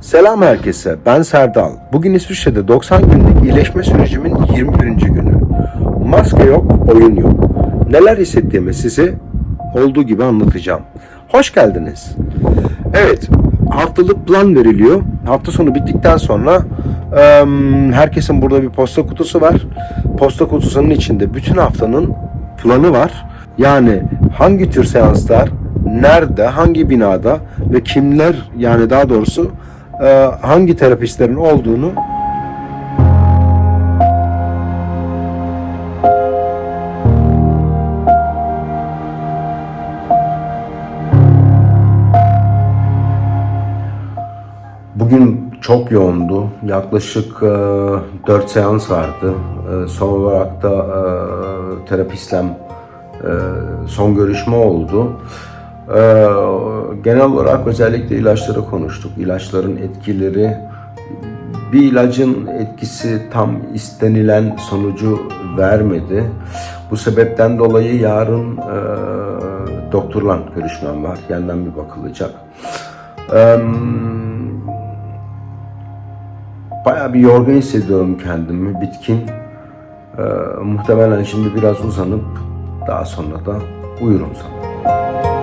Selam herkese, ben Serdal. Bugün İsviçre'de 90 günlük iyileşme sürecimin 21. günü. Maske yok, oyun yok. Neler hissettiğimi size olduğu gibi anlatacağım. Hoş geldiniz. Evet, haftalık plan veriliyor. Hafta sonu bittikten sonra herkesin burada bir posta kutusu var. Posta kutusunun içinde bütün haftanın planı var. Yani hangi tür seanslar, nerede, hangi binada ve kimler yani daha doğrusu hangi terapistlerin olduğunu Bugün çok yoğundu. Yaklaşık e, 4 seans vardı. E, son olarak da e, terapistle e, son görüşme oldu. E, genel olarak özellikle ilaçları konuştuk. İlaçların etkileri, bir ilacın etkisi tam istenilen sonucu vermedi. Bu sebepten dolayı yarın e, doktorla görüşmem var. Yandan bir bakılacak. Eee Bayağı bir yorgun hissediyorum kendimi, bitkin. Ee, muhtemelen şimdi biraz uzanıp daha sonra da uyurum sanırım.